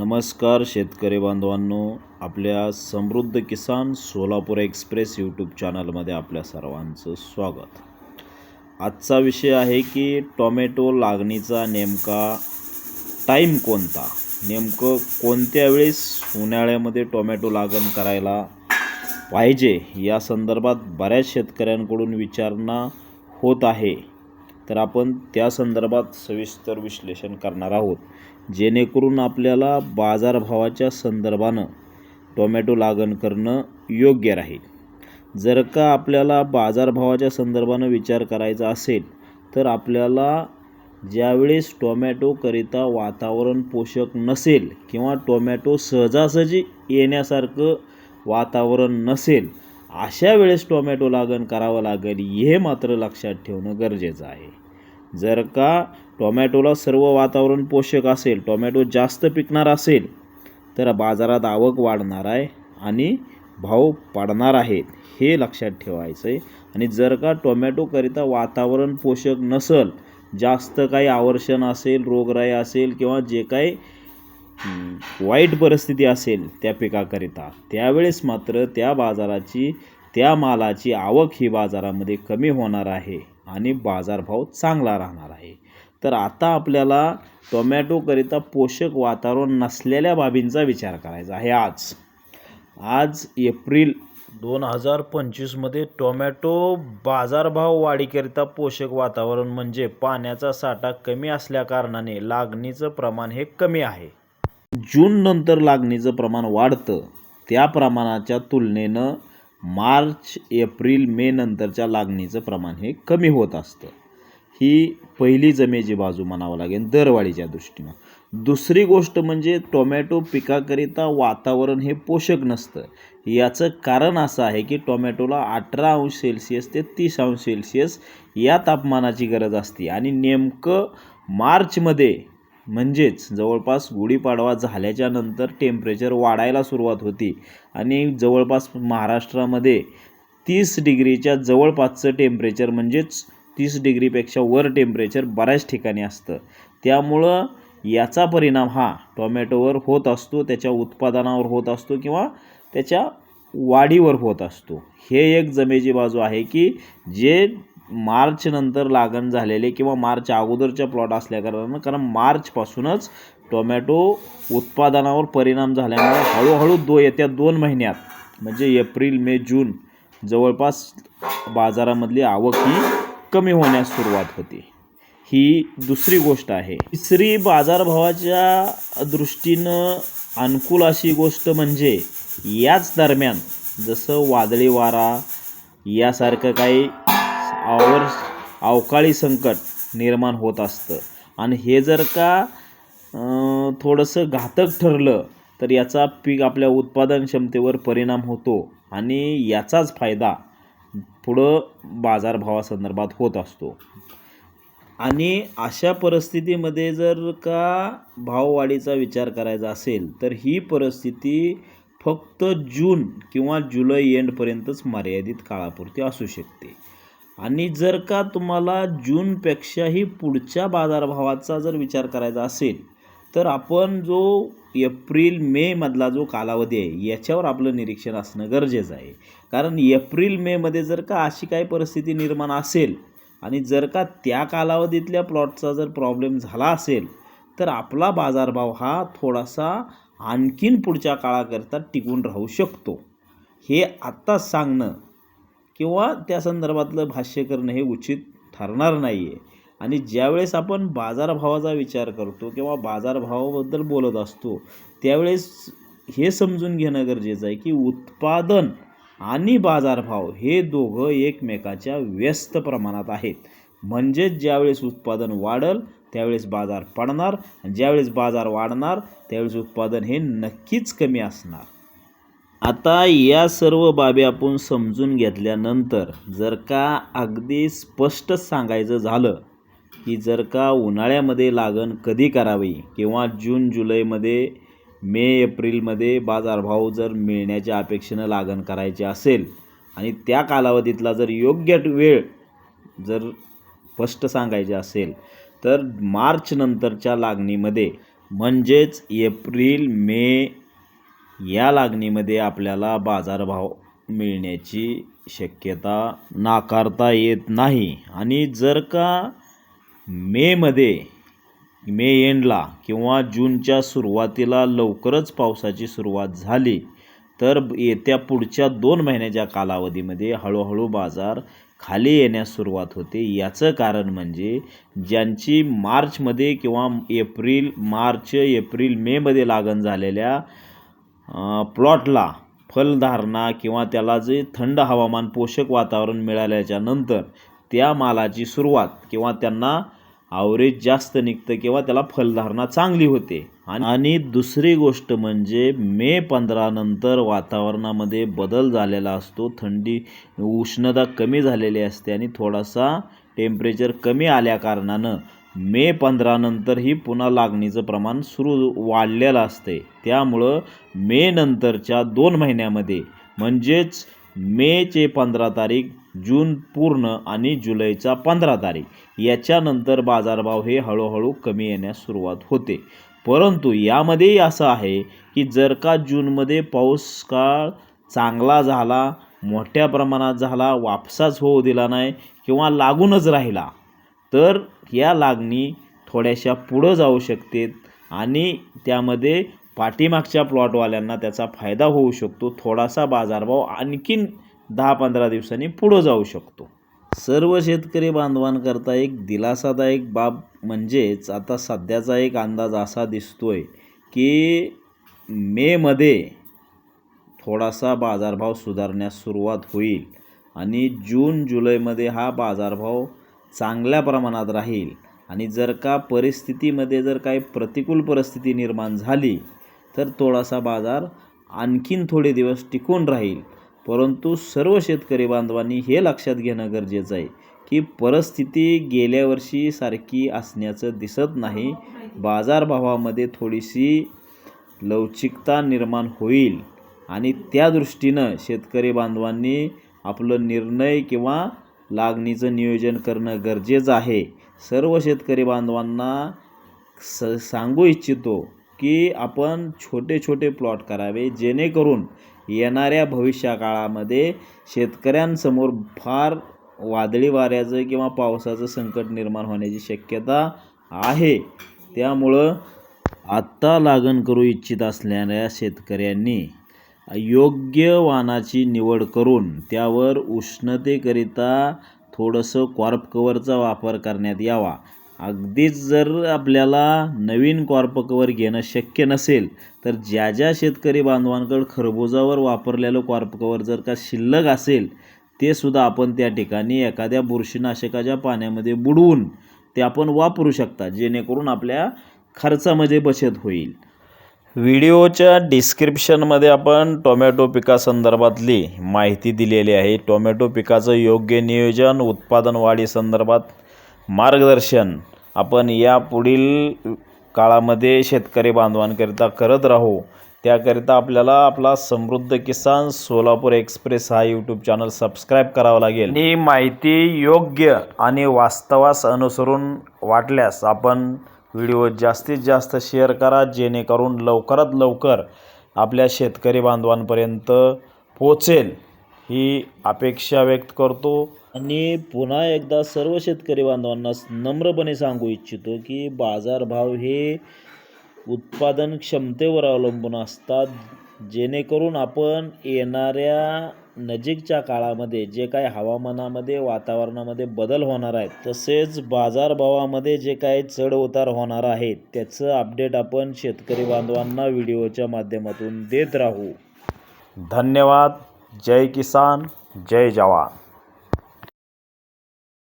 नमस्कार शेतकरी बांधवांनो आपल्या समृद्ध किसान सोलापूर एक्सप्रेस यूट्यूब चॅनलमध्ये आपल्या सर्वांचं स्वागत. आजचा विषय आहे की टोमॅटो लागणीचा नेमका टाईम कोणता? नेमकं कोणत्या वेळेस उन्हाळ्यामध्ये टोमॅटो लागण करायला पाहिजे? या संदर्भात बऱ्याच शेतकऱ्यांकडून विचारणा होत आहे. तर आपण त्या संदर्भात सविस्तर विश्लेषण करणार आहोत. जेणेकरून आपल्याला बाजारभावाच्या संदर्भानं टोमॅटो लागण करणं योग्य राहील. जर का आपल्याला बाजारभावाच्या संदर्भानं विचार करायचा असेल तर आपल्याला ज्यावेळेस टोमॅटोकरिता वातावरण पोषक नसेल किंवा टोमॅटो सहजासहजी येण्यासारखं वातावरण नसेल अशा वेळेस टोमॅटो लागण करावं लागेल हे मात्र लक्षात ठेवणं गरजेचं आहे. जर का टोमॅटोला सर्व वातावरण पोषक असेल टोमॅटो जास्त पिकणार असेल तर बाजारात आवक वाढणार आहे आणि भाव पडणार आहेत हे लक्षात ठेवायचं आहे आणि जर का टोमॅटोकरिता वातावरण पोषक नसेल जास्त काही आवर्षण असेल रोगराई असेल किंवा जे काही वाईट परिस्थिती असेल त्या पिकाकरिता त्यावेळेस मात्र त्या बाजाराची त्या मालाची आवक ही बाजारामध्ये कमी होणार आहे आणि बाजारभाव चांगला राहणार आहे. तर आता आपल्याला टोमॅटोकरिता पोषक वातावरण नसलेल्या बाबींचा विचार करायचा आहे आज. आज एप्रिल दोन हजार पंचवीसमध्ये टोमॅटो बाजारभाव वाढीकरिता पोषक वातावरण म्हणजे पाण्याचा साठा कमी असल्याकारणाने लागणीचं प्रमाण हे कमी आहे. जून नंतर लागणीचं प्रमाण वाढतं. त्या प्रमाणाच्या तुलनेनं मार्च एप्रिल मे नंतरच्या लागणीचं प्रमाण हे कमी होत असतं. ही पहिली जमेची बाजू म्हणावं लागेल दरवाढीच्या दृष्टीनं. दुसरी गोष्ट म्हणजे टोमॅटो पिकाकरिता वातावरण हे पोषक नसतं. याचं कारण असं आहे की टोमॅटोला अठरा अंश सेल्सिअस ते तीस अंश सेल्सिअस या तापमानाची गरज असते. आणि नेमकं मार्चमध्ये म्हणजेच जवळपास गुढीपाडवा झाल्याच्यानंतर टेम्परेचर वाढायला सुरुवात होती. आणि जवळपास महाराष्ट्रामध्ये तीस डिग्रीच्या जवळपासचं टेम्परेचर म्हणजेच तीस डिग्रीपेक्षा वर टेम्परेचर बऱ्याच ठिकाणी असतं. त्यामुळं याचा परिणाम हा टोमॅटोवर होत असतो त्याच्या उत्पादनावर होत असतो किंवा त्याच्या वाढीवर होत असतो. हे एक जमेची बाजू आहे की जे मार्चनंतर लागण झालेले किंवा मार्च अगोदरच्या प्लॉट असल्याकारणानं कारण मार्चपासूनच टोमॅटो उत्पादनावर परिणाम झाल्यामुळे हळूहळू दो येत्या दोन महिन्यात म्हणजे एप्रिल मे जून जवळपास बाजारामधली आवक ही कमी होण्यास सुरुवात होते. ही दुसरी गोष्ट आहे. तिसरी बाजारभावाच्या दृष्टीनं अनुकूल अशी गोष्ट म्हणजे याच दरम्यान जसं वादळी वारा यासारखं काही आवर अवकाळी संकट निर्माण होत असतं. आणि हे जर का थोडंसं घातक ठरलं तर याचा पीक आपल्या उत्पादन क्षमतेवर परिणाम होतो आणि याचाच फायदा पुढं बाजारभावासंदर्भात होत असतो. आणि अशा परिस्थितीमध्ये जर का भाववाढीचा विचार करायचा असेल तर ही परिस्थिती फक्त जून किंवा जुलै एंडपर्यंतच मर्यादित काळापुरती असू शकते. आणि जर का तुम्हाला जूनपेक्षाही पुढच्या बाजारभावाचा जर विचार करायचा असेल तर आपण जो एप्रिल मेमधला जो कालावधी आहे याच्यावर आपलं निरीक्षण असणं गरजेचं आहे. कारण एप्रिल मेमध्ये जर का अशी काही परिस्थिती निर्माण असेल आणि जर का त्या कालावधीतल्या प्लॉटचा जर प्रॉब्लेम झाला असेल तर आपला बाजारभाव हा थोडासा आणखीन पुढच्या काळाकरता टिकून राहू शकतो. हे आत्ताच सांगणं किंवा त्या संदर्भातलं भाष्य करणं हे उचित ठरणार नाही आहे आणि ज्यावेळेस आपण बाजारभावाचा विचार करतो किंवा बाजारभावाबद्दल बोलत असतो त्यावेळेस हे समजून घेणं गरजेचं आहे की उत्पादन आणि बाजारभाव हे दोघं एकमेकाच्या व्यस्त प्रमाणात आहेत. म्हणजेच ज्यावेळेस उत्पादन वाढल त्यावेळेस बाजार पडणार. आणि ज्यावेळेस बाजार वाढणार त्यावेळेस उत्पादन हे नक्कीच कमी असणार. आता या सर्व बाबी आपण समजून घेतल्यानंतर जर का अगदी स्पष्ट सांगायचं झालं की जर का उन्हाळ्यामध्ये लागण कधी करावी किंवा जून जुलैमध्ये मे एप्रिलमध्ये बाजारभाव जर मिळण्याच्या अपेक्षेनं लागण करायची असेल आणि त्या कालावधीतला जर योग्य वेळ जर स्पष्ट सांगायचे असेल तर मार्चनंतरच्या लागणीमध्ये म्हणजेच एप्रिल मे या लागणीमध्ये आपल्याला बाजारभाव मिळण्याची शक्यता नाकारता येत नाही. आणि जर का मेमध्ये मे एंडला किंवा जूनच्या सुरुवातीला लवकरच पावसाची सुरुवात झाली तर येत्या पुढच्या दोन महिन्याच्या कालावधीमध्ये हळूहळू बाजार खाली येण्यास सुरुवात होते. याचं कारण म्हणजे ज्यांची मार्चमध्ये किंवा एप्रिल मार्च एप्रिल मेमध्ये लागण झालेल्या प्लॉटला फलधारणा किंवा त्याला जे थंड हवामान पोषक वातावरण मिळाल्याच्या नंतर त्या मालाची सुरुवात किंवा त्यांना आवरेज जास्त निघतं किंवा त्याला फलधारणा चांगली होते. आणि दुसरी गोष्ट म्हणजे मे पंधरा नंतर वातावरणामध्ये बदल झालेला असतो. थंडी उष्णता कमी झालेली असते आणि थोडासा टेम्परेचर कमी आल्या कारणानं मे पंधरानंतरही पुन्हा लागणीचं प्रमाण सुरू वाढलेलं असते. त्यामुळं मे नंतरच्या दोन महिन्यामध्ये म्हणजेच मेचे पंधरा तारीख जून पूर्ण आणि जुलैचा पंधरा तारीख याच्यानंतर बाजारभाव हे हळूहळू कमी येण्यास सुरुवात होते. परंतु यामध्येही असं आहे की जर का जूनमध्ये पाऊस काळ चांगला झाला मोठ्या प्रमाणात झाला वापसाच होऊ दिला नाही किंवा लागूनच राहिला तर या लागणी थोड्याशा पुढं जाऊ शकते आणि त्यामध्ये पाठीमागच्या प्लॉटवाल्यांना त्याचा फायदा होऊ शकतो. थोडासा बाजारभाव आणखीन दहा पंधरा दिवसांनी पुढं जाऊ शकतो. सर्व शेतकरी बांधवांकरता एक दिलासादायक बाब म्हणजेच आता सध्याचा एक अंदाज असा दिसतो आहे की मेमध्ये थोडासा बाजारभाव सुधारण्यास सुरुवात होईल आणि जून जुलैमध्ये हा बाजारभाव चांगल्या प्रमाणात राहील. आणि जर का परिस्थितीमध्ये जर काही प्रतिकूल परिस्थिती निर्माण झाली तर थोडासा बाजार आणखीन थोडे दिवस टिकून राहील. परंतु सर्व शेतकरी बांधवांनी हे लक्षात घेणं गरजेचं आहे की परिस्थिती गेल्या वर्षी सारखी असण्याचं दिसत नाही. बाजारभावामध्ये थोडीशी लवचिकता निर्माण होईल. आणि त्या दृष्टीनं शेतकरी बांधवांनी आपलं निर्णय किंवा लागणीचं नियोजन करणं गरजेचं आहे. सर्व शेतकरी बांधवांना स सांगू इच्छितो की आपण छोटे छोटे प्लॉट करावे जेणेकरून येणाऱ्या भविष्याकाळामध्ये शेतकऱ्यांसमोर फार वादळी वाऱ्याचं किंवा पावसाचं संकट निर्माण होण्याची शक्यता आहे. त्यामुळं आत्ता लागण करू इच्छित असणाऱ्या शेतकऱ्यांनी योग्य वाणाची निवड करून त्यावर उष्णतेकरिता थोडंसं कॉर्प कवरचा वापर करण्यात यावा. अगदीच जर आपल्याला नवीन कॉर्प कवर घेणं शक्य नसेल तर ज्या ज्या शेतकरी बांधवांकडं खरबुजावर वापरलेलं कॉर्प कवर जर का शिल्लक असेल ते सुद्धा आपण त्या ठिकाणी एखाद्या बुरशीनाशकाच्या पाण्यामध्ये बुडवून ते आपण वापरू शकता जेणेकरून आपल्या खर्चामध्ये बचत होईल. व्हिडिओच्या डिस्क्रिप्शनमध्ये आपण टोमॅटो पिकासंदर्भातली माहिती दिलेली आहे. टोमॅटो पिकाचं योग्य नियोजन उत्पादन वाढीसंदर्भात मार्गदर्शन आपण या पुढील काळामध्ये शेतकरी बांधवांकरिता करत राहू. त्याकरिता आपल्याला आपला समृद्ध किसान सोलापूर एक्सप्रेस हा यूट्यूब चॅनल सबस्क्राईब करावा लागेल. आणि माहिती योग्य आणि वास्तवास अनुसरून वाटल्यास आपण व्हिडिओ जास्तीत जास्त शेअर करा जेणेकरून लवकरात लवकर आपल्या शेतकरी बांधवांपर्यंत पोचेल ही अपेक्षा व्यक्त करतो. आणि पुन्हा एकदा सर्व शेतकरी बांधवांना नम्रपणे सांगू इच्छितो की बाजारभाव हे उत्पादन क्षमतेवर अवलंबून असतात जेणेकरून आपण येणाऱ्या नजीकच्या काळामध्ये जे काय हवामानामध्ये वातावरणामध्ये बदल होणार आहेत तसेच बाजारभावामध्ये जे काय चढ उतार होणार आहेत त्याचं अपडेट आपण शेतकरी बांधवांना व्हिडिओच्या माध्यमातून देत राहू. धन्यवाद. जय किसान. जय जवान.